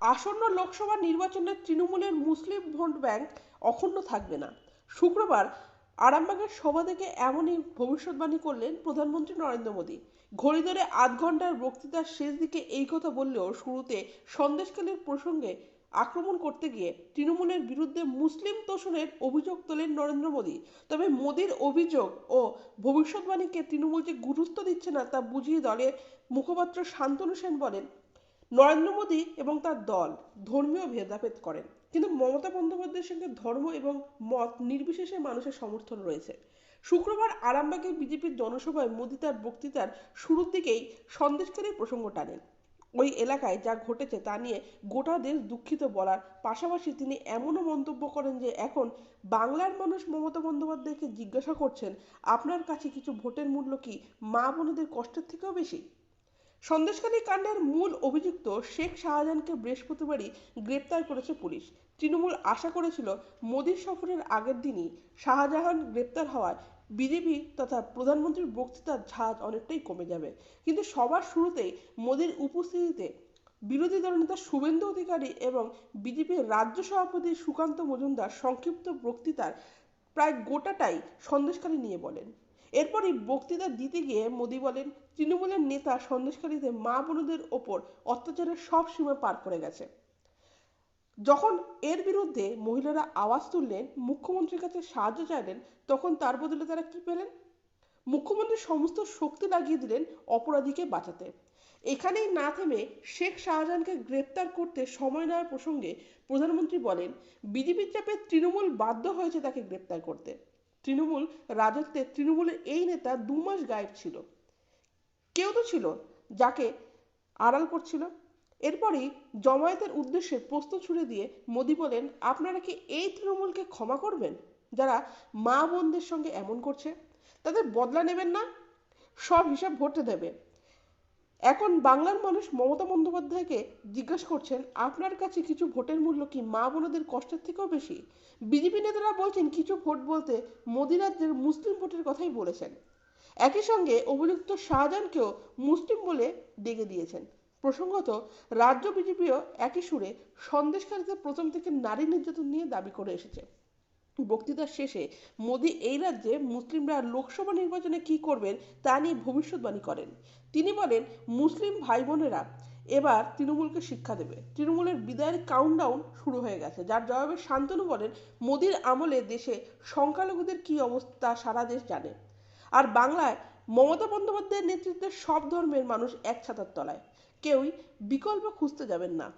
আসন্ন লোকসভা নির্বাচনে তৃণমূলের মুসলিম ভোট ব্যাংক অক্ষুণ্ণ থাকবে না। শুক্রবার আরামবাগের সভা থেকে এমনই ভবিষ্যৎবাণী করলেন প্রধানমন্ত্রী নরেন্দ্র মোদী। ঘড়ি ধরে আধ ঘণ্টার বক্তৃতার শেষ দিকে এই কথা বললেও শুরুতে সন্দেশকালীর প্রসঙ্গে আক্রমণ করতে গিয়ে তৃণমূলের বিরুদ্ধে মুসলিম তোষণের অভিযোগ তোলেন নরেন্দ্র মোদী। তবে মোদীর অভিযোগ ও ভবিষ্যৎবাণীকে তৃণমূল যে গুরুত্ব দিচ্ছে না তা বুঝিয়ে দলের মুখপাত্র শান্তনু সেন বলেন নরেন্দ্র মোদী এবং তার দল ধর্মীয় ভেদাভেদ করেন। কিন্তু মমতা বন্দ্যোপাধ্যায়ের সঙ্গে ধর্ম এবং মত নির্বিশেষে মানুষের সমর্থন রয়েছে। শুক্রবার আরামবাগে বিজেপির জনসভায় মোদী তার বক্তৃতার শুরুর দিকেই সন্দেশকারী প্রসঙ্গ টানেন। ওই এলাকায় যা ঘটেছে তা নিয়ে গোটা দেশ দুঃখিত বলার পাশাপাশি তিনি এমনও মন্তব্য করেন যে, এখন বাংলার মানুষ মমতা বন্দ্যোপাধ্যায়কে জিজ্ঞাসা করছেন, আপনার কাছে কিছু ভোটের মূল্য কি মা বোনেদের কষ্টের থেকেও বেশি? সন্দেশখালী কাণ্ডের মূল অভিযুক্ত শেখ শাহজাহানকে বৃহস্পতিবারই গ্রেপ্তার করেছে পুলিশ। তৃণমূল আশা করেছিল মোদীর সফরের আগের দিনই শাহজাহান গ্রেপ্তার হওয়ায় বিজেপি তথা প্রধানমন্ত্রীর বক্তৃতার ঝাঁজ অনেকটাই কমে যাবে। কিন্তু সবার শুরুতেই মোদীর উপস্থিতিতে বিরোধী দলনেতা শুভেন্দু অধিকারী এবং বিজেপির রাজ্য সভাপতি সুকান্ত মজুমদার সংক্ষিপ্ত বক্তৃতার প্রায় গোটাটাই সন্দেশখালী নিয়ে বলেন। এরপরই বক্তৃতা দিতে গিয়ে মোদী বলেন, তৃণমূলের নেতা সন্দেশকারীতে মা বোনদের ওপর অত্যাচারের সব সীমা পার করে গেছে। যখন এর বিরুদ্ধে মহিলারা আওয়াজ তুললেন, মুখ্যমন্ত্রীর কাছে সাহায্য চাইলেন, তখন তার বদলে তারা কি পেলেন? মুখ্যমন্ত্রী সমস্ত শক্তি লাগিয়ে দিলেন অপরাধীকে বাঁচাতে। এখানেই না থেমে শেখ শাহজাহানকে গ্রেপ্তার করতে সময় নেওয়ার প্রসঙ্গে প্রধানমন্ত্রী বলেন, বিজেপির চাপে তৃণমূল বাধ্য হয়েছে তাকে গ্রেপ্তার করতে। তৃণমূল রাজত্বে তৃণমূলের এই নেতা দু মাস গায়েব ছিল। কেউ তো ছিল, যাকে আড়াল করছিল। এরপরই জমায়েতের উদ্দেশ্যে প্রশ্ন ছুড়ে দিয়ে মোদি বলেন, আপনারা কি এই তৃণমূলকে ক্ষমা করবেন, যারা মা বোনদের সঙ্গে এমন করছে? তাদের বদলা নেবেন না? সব হিসাব ভোটে দেবে। এখন বাংলার মানুষ মমতা বন্দ্যোপাধ্যায়কে জিজ্ঞেস করছেন, আপনার কাছে কিছু ভোটের মূল্য কি মা বোনদের কষ্টের থেকেও বেশি? বিজেপি নেতারা বলছেন, কিছু ভোট বলতে মোদি রাজ্যের মুসলিম ভোটের কথাই বলেছেন। একই সঙ্গে অভিযুক্ত শাহজাহানকেও মুসলিম বলে ডেকে দিয়েছেন। প্রসঙ্গত, রাজ্য বিজেপিও একই সুরে সন্দেশকারীতে প্রথম থেকে নারী নির্যাতন নিয়ে দাবি করে এসেছে। বক্তৃতার শেষে মোদী এই রাজ্যে মুসলিমরা লোকসভা নির্বাচনে কি করবেন তা নিয়ে ভবিষ্যৎবাণী করেন। তিনি বলেন, মুসলিম ভাই বোনেরা এবার তৃণমূলকে শিক্ষা দেবে। তৃণমূলের বিদায়ের কাউন্টডাউন শুরু হয়ে গেছে। যার জবাবে শান্তনু বলেন, মোদীর আমলে দেশে সংখ্যালঘুদের কি অবস্থা সারা দেশ জানে। আর বাংলায় মমতা বন্দ্যোপাধ্যায়ের নেতৃত্বে সব ধর্মের মানুষ এক ছাতার তলায়। কেউই বিকল্প খুঁজতে যাবেন না।